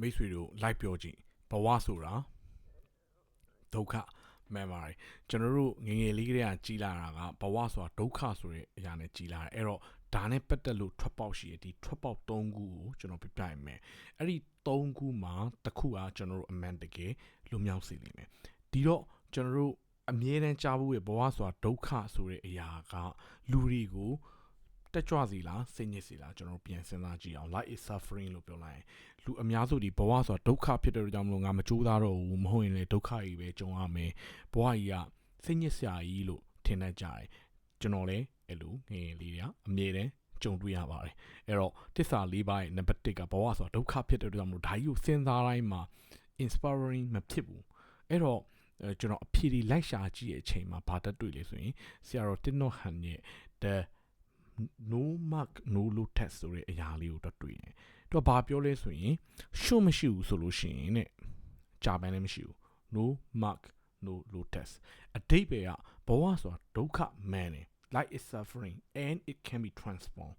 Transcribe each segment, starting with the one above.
မိတ်ဆွေတို့လိုက်ပြောကြည့်ဘဝဆိုတာဒုက္ခမှန်ပါတယ်ကျွန်တော်တို့ငယ်ငယ်လေးကတည်းကကြီးလာတာကဘဝဆိုတာဒုက္ခဆိုတဲ့အရာနဲ့ကြီးလာတယ်အဲ့တော့ဒါနဲ့ပတ်သက်လို့ထွက်ပေါက်ရှိရဒီထွက်ပေါက်၃ခုကိုကျွန်တော်ပြပြရင်မယ်အဲ့ဒီ၃ခုမှာတစ်ခုကကျွန်တော်တို့အမှန်တကယ်လွမြောက်စေလိမ့်မယ်ဒီတော့ကျွန်တော်တို့အမြဲတမ်းကြားဖို့ရဘဝဆိုတာဒုက္ခဆိုတဲ့အရာကလူတွေကို တက်ကြွစီလားစိတ်ညစ်စီလားကျွန်တော်ပြန်စဉ်းစားကြည့်အောင် life is suffering လို့ပြောလိုက်ရင်လူအများစုဒီဘဝဆိုတာဒုက္ခဖြစ်တဲ့ကြောင့်မလို့ငါမကြိုးစားတော့ဘူးမဟုတ်ရင်လည်းဒုက္ခကြီးပဲကြုံရမယ်ဘဝကြီးကစိတ်ညစ်စရာကြီးလို့ထင်တတ်ကြတယ်ကျွန်တော်လည်းအဲ့လိုငယ်လေးတွေအမြဲတမ်းကြုံတွေ့ရပါတယ်အဲ့တော့တစ္ဆာလေးပါးရဲ့ number 1ကဘဝဆိုတာဒုက္ခဖြစ်တဲ့ကြောင့်မလို့ဒါကြီးကိုစဉ်းစားတိုင်းမှာ inspiring မဖြစ်ဘူးအဲ့တော့ကျွန်တော်အဖြေတွေလိုက်ရှာကြည့်တဲ့အချိန်မှာဘာတက်တွေ့လဲဆိုရင်ဆရာတော်တင်နော့ဟန်ရဲ့ the no mark no load test ဆိုတဲ့အရာလေးကိုတက်တွေ့တယ်။သူကဘာပြောလဲဆိုရင်ရှုမရှိဘူးဆိုလို့ရှိရင်တဲ့ကြာပန်းလည်းမရှိဘူး no mark no load test အတိတ်ပဲကဘဝဆိုတာဒုက္ခမှန်တယ် life is suffering and it can be transformed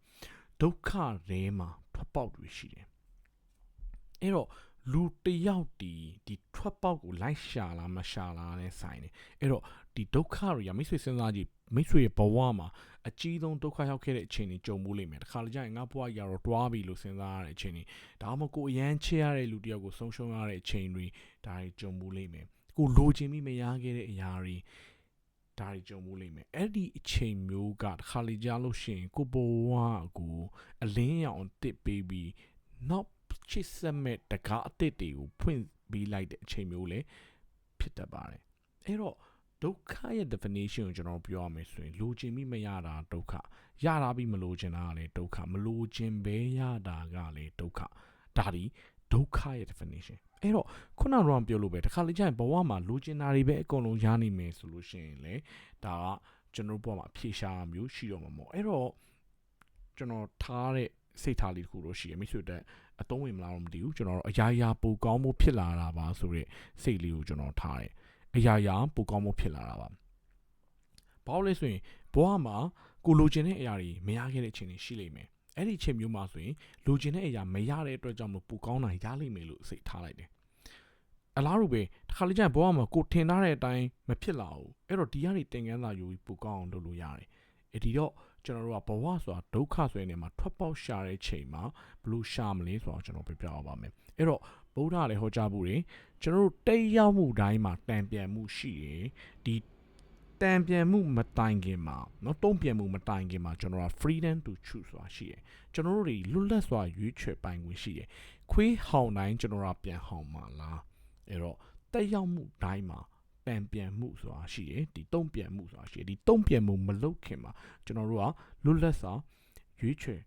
ဒုက္ခတွေမှာထွက်ပေါက်တွေရှိတယ်။အဲ့တော့လူတယောက်ဒီဒီထွက်ပေါက်ကိုလိုက်ရှာလားမရှာလားနဲ့ဆိုင်တယ်အဲ့တော့ဒီဒုက္ခတွေကမိတ်ဆွေစဉ်းစားကြည့် မိတ်ဆွေရဲ့ဘဝမှာအကြီးဆုံးဒုက္ခရောက်ခဲ့တဲ့အချိန်တွေကြုံမှုလိမ့်မယ်တခါလေကြာရင်ငါဘဝကြီးကတော့တွားပြီလို့စဉ်းစားရတဲ့အချိန်တွေဒါမှမဟုတ်ကိုအရန်ချရတဲ့လူတယောက်ကိုဆုံးရှုံးရတဲ့အချိန်တွေဒါတွေကြုံမှုလိမ့်မယ်ကိုလိုချင်ပြီးမရခဲ့တဲ့အရာတွေဒါတွေကြုံမှုလိမ့်မယ်အဲ့ဒီအချိန်မျိုးကတခါလေကြာလို့ရှိရင်ကိုဘဝကိုအလင်းရောင်တစ်ပေးပြီးနောက်ချစ်စက်မဲ့တကားအသစ်တွေကိုဖွင့်ပေးလိုက်တဲ့အချိန်မျိုးလည်းဖြစ်တတ်ပါတယ်အဲ့တော့ ဒုက္ခရဲ့ definition ကိုကျွန်တော်ပြောရမယ်ဆိုရင်လိုချင်ပြီးမရတာဒုက္ခရတာပြီးမလိုချင်တာကလည်းဒုက္ခမလိုချင်ပဲရတာကလည်းဒုက္ခဒါဒီဒုက္ခရဲ့ definition အဲ့တော့ခုနကတော့ပြောလို့ပဲတခါလေကြာရင်ဘဝမှာလိုချင်တာတွေပဲအကုန်လုံးရနိုင်မယ်ဆိုလို့ရှိရင်လေဒါကကျွန်တော်ဘဝမှာအဖြေရှာမျိုးရှိတော့မှာမဟုတ်အဲ့တော့ကျွန်တော်ထားတဲ့စိတ်ထားလေးတစ်ခုတော့ရှိရမိတ်ဆွေတဲ့အသုံးဝင်မလားတော့မသိဘူးကျွန်တော်အရာရာပိုကောင်းမှုဖြစ်လာတာပါဆိုတဲ့စိတ်လေးကိုကျွန်တော်ထားတယ် အရာရာပိုကောင်းမှုဖြစ်လာတာပါဘာလို့လဲဆိုရင်ဘဝမှာကိုလိုချင်တဲ့အရာတွေမရခဲ့တဲ့အချိန်တွေရှိလိမ့်မယ်အဲ့ဒီအချိန်မျိုးမှာဆိုရင်လိုချင်တဲ့အရာမရတဲ့အတွက်ကြောင့်မလို့ပိုကောင်းတာရလိမ့်မယ်လို့စိတ်ထားလိုက်တယ်အလားတူပဲတစ်ခါလေကျရင်ဘဝမှာကိုထင်ထားတဲ့အတိုင်းမဖြစ်လာဘူးအဲ့တော့ဒီကနေသင်ခန်းစာယူပြီးပိုကောင်းအောင်လုပ်လို့ရတယ်အဲ့ဒီတော့ကျွန်တော်တို့ကဘဝဆိုတာဒုက္ခဆိုတဲ့နေရာမှာထွက်ပေါက်ရှာတဲ့ချိန်မှာဘလို့ရှာမလဲဆိုတော့ကျွန်တော်ပြပြအောင်ပါမယ်အဲ့တော့ ဗုဒ္ဓလည်းဟောကြားမှုတွေကျွန်တော်တို့တိတ်ရောက်မှုတိုင်းမှာတန်ပြန်မှုရှိတယ်ဒီတန်ပြန်မှုမတိုင်ခင်မှာเนาะတုံ့ပြန်မှုမတိုင်ခင်မှာကျွန်တော်က freedom to choose ဆိုတာရှိတယ်ကျွန်တော်တို့တွေလွတ်လပ်စွာရွေးချယ်ပိုင်ခွင့်ရှိတယ်ခွေးဟောင်တိုင်းကျွန်တော်ကပြန်ဟောင်မှာလားအဲ့တော့တက်ရောက်မှုတိုင်းမှာတံပြန်မှုဆိုတာရှိတယ်ဒီတုံ့ပြန်မှုဆိုတာရှိတယ်ဒီတုံ့ပြန်မှုမလုပ်ခင်မှာကျွန်တော်တို့ကလွတ်လပ်စွာရွေးချယ်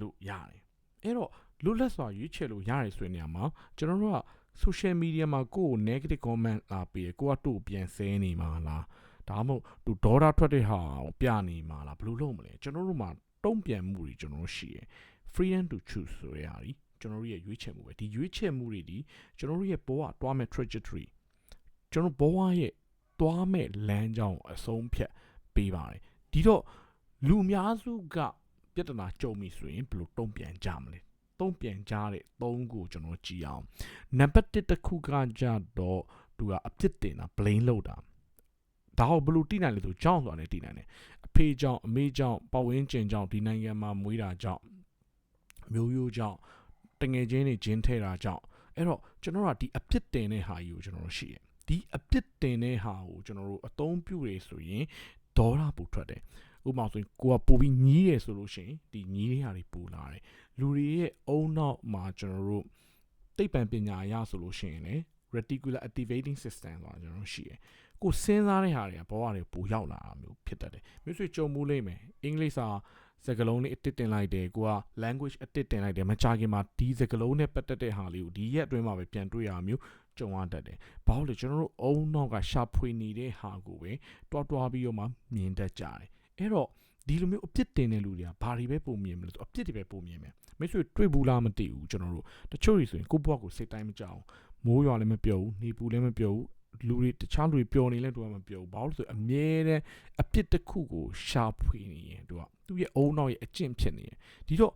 လို့ရတယ်အဲ့တော့ လွတ်လပ်စွာရွေးချယ်လို့ရတယ်ဆိုတဲ့နေရာမှာကျွန်တော်တို့က social media မှာကိုယ့်ကို negative comment လာပြီးကိုကတို့ပြန်ဆဲနေမှာလားဒါမှမဟုတ်သူဒေါ်လာထွက်တဲ့ဟာကိုပြနေမှာလားဘယ်လိုလုပ်မလဲကျွန်တော်တို့မှာတုံ့ပြန်မှုတွေကျွန်တော်တို့ရှိရယ် freedom to choose ဆိုရတာကျွန်တော်တို့ရဲ့ရွေးချယ်မှုပဲဒီရွေးချယ်မှုတွေဒီကျွန်တော်တို့ရဲ့ဘဝတွားမဲ့ trajectory ကျွန်တော်ဘဝရဲ့တွားမဲ့လမ်းကြောင်းအဆုံးဖြတ်ပေးပါတယ်ဒီတော့လူအများစုကပြဿနာကြုံပြီဆိုရင်ဘယ်လိုတုံ့ပြန်ကြမလဲ တုံ့ပြန်ကြတဲ့သုံးခုကျွန်တော်ကြည့်အောင်နံပါတ်1တစ်ခုကကြတော့သူကအပြစ်တင်တာ blame လုပ်တာဒါဟောဘယ်လိုတိနိုင်လဲဆိုကြောင်းဆိုတာလည်းတိနိုင်တယ်အဖေကြောင့်အမေကြောင့်ပတ်ဝန်းကျင်ကြောင့်ဒီနိုင်ငံမှာမွေးတာကြောင့်မျိုးရိုးကြောင့်တငယ်ချင်းတွေဂျင်းထဲတာကြောင့်အဲ့တော့ကျွန်တော်ကဒီအပြစ်တင်တဲ့ဟာကြီးကိုကျွန်တော်တို့ရှိတယ်ဒီအပြစ်တင်တဲ့ဟာကိုကျွန်တော်တို့အသုံးပြုရဆိုရင်ဒေါ်လာပိုထွက်တယ် ဥပမာဆိုရင်ကိုကပို့ပြီးညီးတယ်ဆိုလို့ရှိရင်ဒီညီးတဲ့ဟာတွေပိုလာတယ်လူတွေရဲ့အုံနောက်မှာကျွန်တော်တို့သိပ္ပံပညာအရဆိုလို့ရှိရင်လေ reticular activating system ဆိုတာကျွန်တော်ရှိတယ်ကိုစဉ်းစားတဲ့ဟာတွေကဘဝတွေပိုရောက်လာတာမျိုးဖြစ်တတ်တယ်မျိုးဆွေကြုံမှုလိမ့်မယ်အင်္ဂလိပ်စာစကားလုံးလေးအတစ်တင်လိုက်တယ်ကိုက language အတစ်တင်လိုက်တယ်မကြခင်မှာဒီစကားလုံးနဲ့ပတ်သက်တဲ့ဟာလေးကိုဒီရက်အတွင်းမှာပဲပြန်တွေ့ရမျိုးကြုံရတတ်တယ်။ဘာလို့လဲကျွန်တော်တို့အုံနောက်ကရှာဖွေနေတဲ့ဟာကိုပဲတွားတွားပြီးတော့မှမြင်တတ်ကြတယ်။ အဲ့တော့ဒီလိုမျိုးအပြစ်တင်တဲ့လူတွေကဘာတွေပဲပုံမြင်မလို့ဆိုအပြစ်တွေပဲပုံမြင်မယ်။မိတ်ဆွေတွေ့ဘူးလားမသိဘူးကျွန်တော်တို့တချို့တွေဆိုရင်ကိုယ့်ဘဝကိုစိတ်တိုင်းမကြောက်မိုးရွာလည်းမပြုတ်ဘူးနေပူလည်းမပြုတ်ဘူးလူတွေတခြားလူတွေပျော်နေလဲသူကမပျော်ဘူးဘာလို့ဆိုအမြဲတမ်းအပြစ်တစ်ခုကိုရှာဖွေနေရင်သူကသူ့ရဲ့အုံနောက်ရဲ့အကျင့်ဖြစ်နေရင်ဒီတော့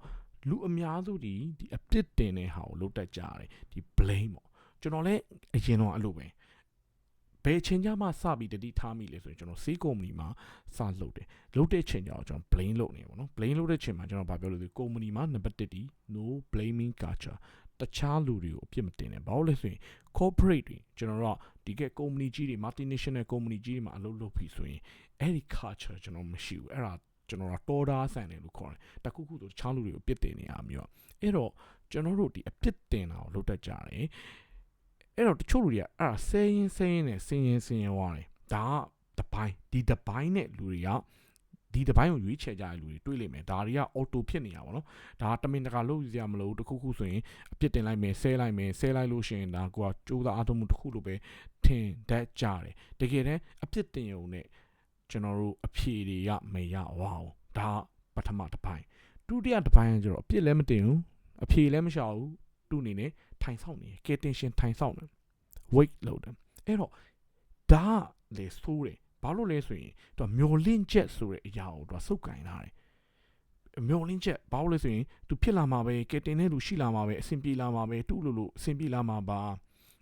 လူအများစုဒီဒီအပြစ်တင်တဲ့ဟာကိုလုပ်တတ်ကြတယ်ဒီ blame ပေါ့ကျွန်တော်လည်းအရင်တော့အဲ့လိုပဲ ဘယ်အချိန်ကြမှစပြီးတတိထားမိလဲဆိုရင်ကျွန်တော်စေးကုမ္ပဏီမှာစလုပ်တယ်လုပ်တဲ့ချိန်ကျတော့ကျွန်တော် blame လုပ်နေပါတော့ blame လုပ်တဲ့ချိန်မှာကျွန်တော်ဗာပြောလို့ဒီကုမ္ပဏီမှာနံပါတ်1ဒီ no blaming culture တခြားလူတွေကိုအပြစ်မတင်နဲ့ဘာလို့လဲဆိုရင် corporate တွေကျွန်တော်တို့ဒီကကုမ္ပဏီကြီးတွေ multinational ကုမ္ပဏီကြီးတွေမှာအလုပ်လုပ်ပြီးဆိုရင်အဲ့ဒီ culture ကျွန်တော်မရှိဘူးအဲ့ဒါကျွန်တော်ကတော်တာဆန်တယ်လို့ခေါ်တယ်တခုခုဆိုတခြားလူတွေကိုအပြစ်တင်နေရမျိုးအဲ့တော့ကျွန်တော်တို့ဒီအပြစ်တင်တာကိုလုပ်တတ်ကြတယ် အဲ့တော့တချို့လူတွေကအဲ့ဒါဆဲရင်ဆဲရင်နဲ့ဆင်းရင်ဆင်းရင်ဝါတယ်ဒါကတပိုင်းဒီတပိုင်းနဲ့လူတွေကဒီတပိုင်းကိုရွေးချယ်ကြတဲ့လူတွေတွေ့လိမ့်မယ်ဒါတွေက auto ဖြစ်နေတာပေါ့နော်ဒါတမင်တကာလုပ်ရမလို့တခုခုဆိုရင်အပြစ်တင်လိုက်မယ်ဆဲလိုက်မယ်ဆဲလိုက်လို့ရှိရင်ဒါကိုကစူးစမ်းအားထုတ်မှုတခုလိုပဲထင်တတ်ကြတယ်တကယ်တမ်းအပြစ်တင်ရုံနဲ့ကျွန်တော်တို့အဖြေတွေကမရဝအောင်ဒါပထမတစ်ပိုင်းဒုတိယတစ်ပိုင်းကကျတော့အပြစ်လည်းမတင်ဘူးအဖြေလည်းမရှာဘူးသူ့အနေနဲ့ ထိုင်ဆောင်နေကဲတင်ရှင်ထိုင်ဆောင်နေ wait လုပ်တယ်အဲ့တော့ဒါလေဆိုးတယ်ဘာလို့လဲဆိုရင်သူကမျောလင့်ချက်ဆိုတဲ့အရာကိုသူကစုပ်ကင်လာတယ်မျောလင့်ချက်ဘာလို့လဲဆိုရင်သူဖြစ်လာမှာပဲကဲတင်တဲ့လူရှိလာမှာပဲအဆင်ပြေလာမှာပဲတူလို့လို့အဆင်ပြေလာမှာပါ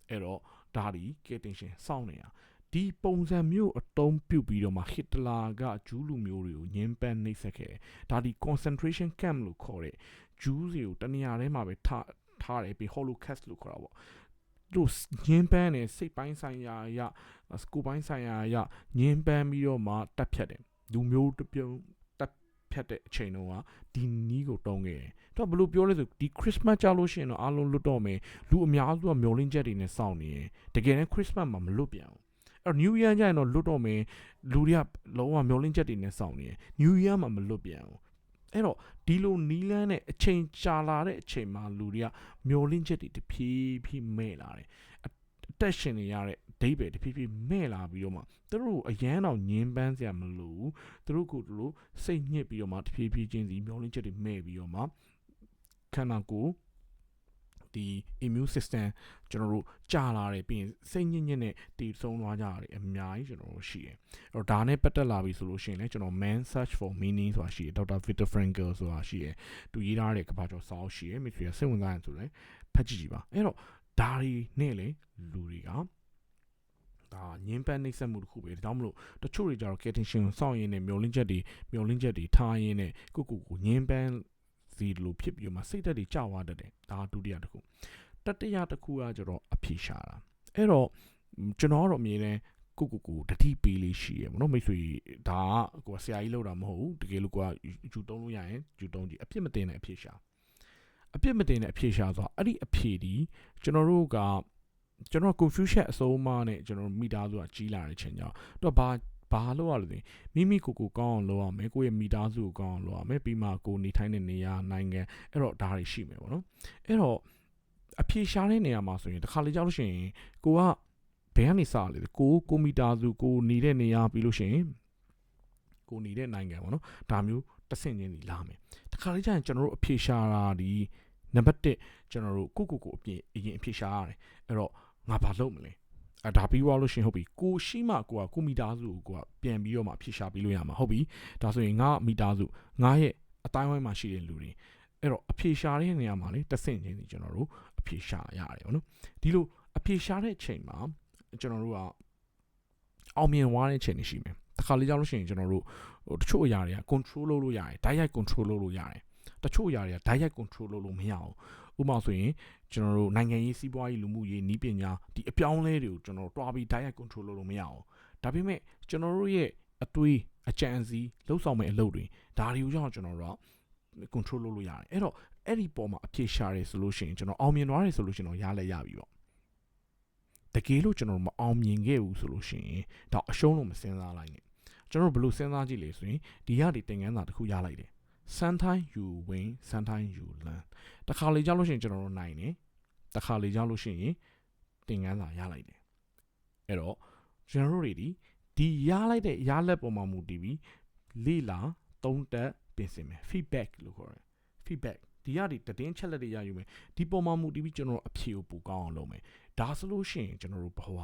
အဲ့တော့ဒါဒီကဲတင်ရှင်စောင့်နေတာဒီပုံစံမျိုးအတုံးပြုတ်ပြီးတော့မှဟစ်တလာကဂျူးလူမျိုးတွေကိုညှင်းပန်းနှိပ်စက်ခဲ့တယ်ဒါဒီ concentration camp လို့ခေါ်တဲ့ဂျူးတွေကိုတနေရာထဲမှာပဲထား ထားတယ်ပြီး holocaust လို့ခေါ်တာပေါ့တို့ညင်းပန်းနေစိတ်ပိုင်းဆိုင်ရာအရစကူပိုင်းဆိုင်ရာအရညင်းပန်းပြီးတော့မှတက်ဖြတ်တယ်လူမျိုးတစ်ပြုံတက်ဖြတ်တဲ့အချိန်တုန်းကဒီနီးကိုတုံးခဲ့တယ်တော့ဘယ်လိုပြောလဲဆိုဒီ Christmas ကြာလို့ရှိရင်တော့အားလုံးလွတ်တော့မယ်လူအများစုကမျောလင်းချက်တွေနဲ့စောင့်နေတယ်တကယ်တမ်း Christmas မှာမလွတ်ပြန်ဘူးအဲ့ New Year ကျရင်တော့လွတ်တော့မယ်လူတွေကလုံးဝမျောလင်းချက်တွေနဲ့စောင့်နေတယ် New Year မှာမလွတ်ပြန်ဘူး အဲ့တော့ဒီလိုနီးလန်းတဲ့အချိန်ကြာလာတဲ့အချိန်မှာလူတွေကမျောလင်းချက်တွေတဖြည်းဖြည်းမဲ့လာတယ်အသက်ရှင်နေရတဲ့ဒိဗေတဖြည်းဖြည်းမဲ့လာပြီးတော့မှသူတို့အရန်တော့ညင်းပန်းစရာမလိုဘူးသူတို့ကိုယ်တို့စိတ်ညစ်ပြီးတော့မှတဖြည်းဖြည်းချင်းစီမျောလင်းချက်တွေမဲ့ပြီးတော့မှခန္ဓာကိုယ် ဒီ immune system ကျွန်တော်တို့ကြာလာတယ်ပြီးရင်စိတ်ညစ်ညစ်နဲ့တည်ဆုံးသွားကြရတယ်အများကြီးကျွန်တော်တို့ရှိတယ်အဲ့တော့ဒါနဲ့ပတ်သက်လာပြီဆိုလို့ရှိရင်လည်းကျွန်တော် man search for meaning ဆိုတာရှိတယ်ဒေါက်တာ Victor Frankl ဆိုတာရှိတယ်သူရေးထားတဲ့ကဘာကျော်စာအုပ်ရှိတယ်မိတ်ဆွေစိတ်ဝင်စားရင်ဆိုလည်းဖတ်ကြည့်ကြည့်ပါအဲ့တော့ဒါတွေနဲ့လေလူတွေကဒါညင်းပန်းနှိမ့်ဆက်မှုတစ်ခုပဲဒါကြောင့်မလို့တချို့တွေကြတော့ ketting စောင့်ရင်းနဲ့မျောလင်းချက်တွေမျောလင်းချက်တွေထားရင်းနဲ့ကိုကိုကိုညင်းပန်း စီလိုဖြစ်ပြီးမှစိတ်ဓာတ်တွေကြောက်သွားတတ်တယ်ဒါဒုတိယတစ်ခုတတိယတစ်ခုကကျတော့အဖြေရှာတာအဲ့တော့ကျွန်တော်ကတော့အမြင်နဲ့ကိုကိုကိုတတိပေးလေးရှိရမနော်မိတ်ဆွေဒါကကိုဆရာကြီးလောက်တာမဟုတ်ဘူးတကယ်လို့ကိုကယူတုံးလို့ရရင်ယူတုံးကြည့်အပြစ်မတင်တဲ့အဖြေရှာအပြစ်မတင်တဲ့အဖြေရှာဆိုတော့အဲ့ဒီအဖြေဒီကျွန်တော်တို့ကကျွန်တော် confusion အစိုးအမနဲ့ကျွန်တော်မိသားစုကကြီးလာတဲ့ချိန်ကျတော့ဘာ ဘာလို့ရလို့လဲမိမိကိုကိုကောင်းအောင်လုပ်ရမယ်ကိုယ့်ရဲ့မိသားစုကိုကောင်းအောင်လုပ်ရမယ်ပြီးမှကိုနေထိုင်တဲ့နေရာနိုင်ငံအဲ့တော့ဒါတွေရှိမယ်ပေါ့နော်အဲ့တော့အဖြေရှာတဲ့နေရာမှာဆိုရင်တစ်ခါလေကြောက်လို့ရှိရင်ကိုကဘယ်ကနေစလဲကိုကိုမိသားစုကိုနေတဲ့နေရာပြီးလို့ရှိရင်ကိုနေတဲ့နိုင်ငံပေါ့နော်ဒါမျိုးတဆင့်ချင်းစီလာမယ်တခါလေကျရင်ကျွန်တော်တို့အဖြေရှာတာဒီနံပါတ်1ကျွန်တော်တို့ကိုကိုကိုအပြင်အရင်အဖြေရှာရတယ်အဲ့တော့ငါဘာလုပ်မလဲ အဲဒါပြီးသွားလို့ရှင်ဟုတ်ပြီကိုရှိမှကိုကကိုမိသားစုကိုကပြန်ပြီးတော့မှဖြေရှာပြီးလို့ရမှာဟုတ်ပြီဒါဆိုရင်ငါမိသားစုငါရဲ့အတိုင်းဝိုင်းမှာရှိတဲ့လူတွေအဲ့တော့အဖြေရှာတဲ့နေရာမှာလေတဆင့်ချင်းစီကျွန်တော်တို့အဖြေရှာရတယ်ပေါ့နော်ဒီလိုအဖြေရှာတဲ့ချိန်မှာကျွန်တော်တို့ကအောင်မြင်သွားတဲ့ချိန်တွေရှိမယ်တခါလေကြောက်လို့ရှိရင်ကျွန်တော်တို့ဟိုတချို့အရာတွေက control လုပ်လို့ရတယ် direct control လုပ်လို့ရတယ်တချို့အရာတွေက direct control လုပ်လို့မရဘူး ဥပမာဆိုရင်ကျွန်တော်တို့နိုင်ငံရေးစီးပွားရေးလူမှုရေးနီးပညာဒီအပြောင်းလဲတွေကိုကျွန်တော်တို့တွားပြီး direct control လုပ်လို့မရအောင်ဒါပေမဲ့ကျွန်တော်တို့ရဲ့အသွေးအကြံစီလှုပ်ဆောင်မဲ့အလုပ်တွေဒါတွေကိုကြောင့်ကျွန်တော်တို့က control လုပ်လို့ရတယ်အဲ့တော့အဲ့ဒီပေါ်မှာအဖြေရှာရဲဆိုလို့ရှိရင်ကျွန်တော်အောင်မြင်သွားတယ်ဆိုလို့ရှိရင်တော့ရလဲရပြီပေါ့တကယ်လို့ကျွန်တော်မအောင်မြင်ခဲ့ဘူးဆိုလို့ရှိရင်ဒါအရှုံးလို့မစင်စားလိုက်နဲ့ကျွန်တော်ဘယ်လိုစဉ်းစားကြည့်လဲဆိုရင်ဒီရဒီသင်ခန်းစာတစ်ခုရလိုက်တယ် sometime you win sometime you learn တခါလေကြောက်လို့ရှိရင်ကျွန်တော်တို့နိုင်တယ်တခါလေကြောက်လို့ရှိရင်သင်ခန်းစာရလိုက်တယ်အဲ့တော့ကျွန်တော်တို့တွေဒီဒီရလိုက်တဲ့ရလက်ပေါ်မှာမူတည်ပြီးလေ့လာသုံးသက်ပြင်ဆင်မယ် feedback လို့ခေါ်တယ် feedback ဒီရဒီတည်င်းချက်လက်တွေရယူမယ်ဒီပေါ်မှာမူတည်ပြီးကျွန်တော်တို့အဖြေကိုပိုကောင်းအောင်လုပ်မယ်ဒါဆိုလို့ရှိရင်ကျွန်တော်တို့ဘဝ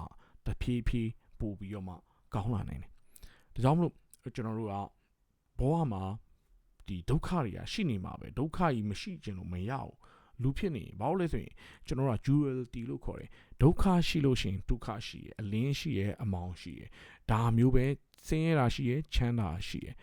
တဖြည်းဖြည်းပို့ပြီးတော့မှကောင်းလာနိုင်တယ်ဒါကြောင့်မလို့ကျွန်တော်တို့ကဘဝမှာ ဒီဒုက္ခတွေကရှိနေမှာပဲဒုက္ခကြီးမရှိခြင်းလို့မရဘူးလူဖြစ်နေရင်ဘာလို့လဲဆိုရင်ကျွန်တော်က duality လို့ခေါ်တယ်ဒုက္ခရှိလို့ရှိရင်ဒုက္ခရှိရယ်အလင်းရှိရယ်အမောင်ရှိရယ်ဒါမျိုးပဲဆင်းရဲတာရှိရယ်ချမ်းသာရှိရယ်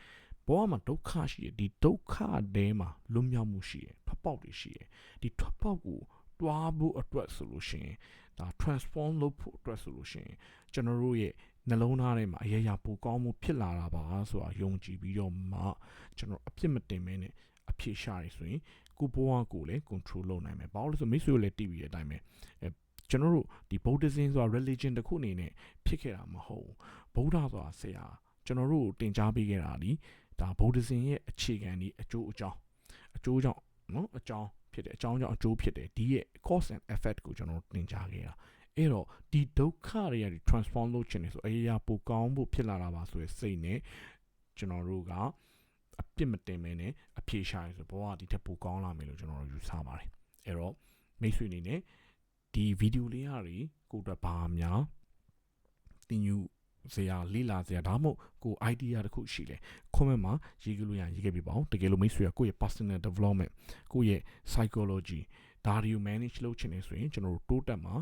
ဘဝမှာဒုက္ခရှိရယ်ဒီဒုက္ခတဲမှာလွတ်မြောက်မှုရှိရယ်ထွက်ပေါက်တွေရှိရယ်ဒီထွက်ပေါက်ကိုတွားဖို့အတွက်ဆိုလို့ရှိရင်ဒါ transform လုပ်ဖို့အတွက်ဆိုလို့ရှိရင်ကျွန်တော်တို့ရဲ့ နှလုံးသားထဲမှာအရရာပိုကောင်းမှုဖြစ်လာတာပါဆိုတာယုံကြည်ပြီးတော့မှကျွန်တော်အပြစ်မတင်မဲနဲ့အဖြေရှာရဆိုရင်ကိုဘဝကိုလည်း control လုပ်နိုင်မယ်ဘာလို့လဲဆိုမိတ်ဆွေတို့လည်းတည်ပြီးတဲ့အတိုင်းပဲအဲကျွန်တော်တို့ဒီ Buddhism ဆိုတာ religion တစ်ခုအနေနဲ့ဖြစ်ခဲ့တာမဟုတ်ဘူးဗုဒ္ဓဆိုတာဆရာကျွန်တော်တို့တင် जा ပေးခဲ့တာဒီဒါ Buddhism ရဲ့အခြေခံဒီအကျိုးအကြောင်းအကျိုးကြောင့်နော်အကြောင်းဖြစ်တယ်အကြောင်းကြောင့်အကျိုးဖြစ်တယ်ဒီရဲ့ cause and effect ကိုကျွန်တော်တို့တင် जा ခဲ့တာ အဲ့တော့ဒီဒုက္ခတွေကဒီ transform လုပ်ချင်တယ်ဆိုအေးရပိုကောင်းဖို့ဖြစ်လာတာပါဆိုရယ်စိတ်နဲ့ကျွန်တော်တို့ကအပြစ်မတင်မဲနဲ့အဖြေရှာရဆိုဘဝကဒီထက်ပိုကောင်းလာမယ်လို့ကျွန်တော်တို့ယူဆပါတယ်အဲ့တော့မိတ်ဆွေအနေနဲ့ဒီဗီဒီယိုလေးဟာတွေကိုအတွက်ဘာများတင်ယူစရာလေးလာစရာဒါမှမဟုတ်ကို idea တခုရှိလဲ comment မှာရေးကြလို့ရရင်ရေးခဲ့ပြပါအောင်တကယ်လို့မိတ်ဆွေကကိုယ့်ရဲ့ personal development ကိုယ့်ရဲ့ psychology ဒါတွေကို manage လုပ်ချင်နေဆိုရင်ကျွန်တော်တို့တိုးတက်မှာ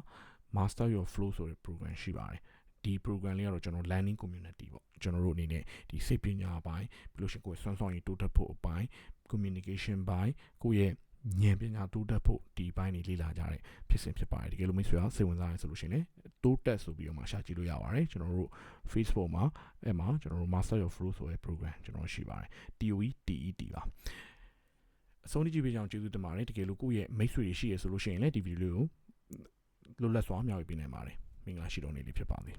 master your flow ဆိုတဲ့ program ရှိပါတယ်ဒီ program လေးကတော့ကျွန်တော် learning community ပေါ့ကျွန်တော်တို့အနေနဲ့ဒီစိတ်ပညာအပိုင်းပြီးလို့ရှိရင်ကိုယ်ဆွမ်းဆောင်ရည်တိုးတက်ဖို့အပိုင်း communication ဘိုင်းကိုယ့်ရဲ့ဉာဏ်ပညာတိုးတက်ဖို့ဒီဘိုင်းတွေလေ့လာကြတဲ့ဖြစ်စဉ်ဖြစ်ပါတယ်တကယ်လို့မိတ်ဆွေကစိတ်ဝင်စားရဆိုလို့ရှိရင်လည်းတိုးတက်ဆိုပြီးတော့မှရှာကြည့်လို့ရပါတယ်ကျွန်တော်တို့ Facebook မှာအဲ့မှာကျွန်တော်တို့ Master Your Flow ဆိုတဲ့ program ကျွန်တော်ရှိပါတယ် TOE TET ပါအဆုံးထိကြည့်ပေးကြအောင်ကျေးဇူးတင်ပါတယ်တကယ်လို့ကိုယ့်ရဲ့မိတ်ဆွေတွေရှိရဆိုလို့ရှိရင်လည်းဒီဗီဒီယိုလေးကို လွတ်လပ်စွာမျှဝေပေးနိုင်ပါတယ်မင်္ဂလာရှိတော်နေ့လေးဖြစ်ပါစေ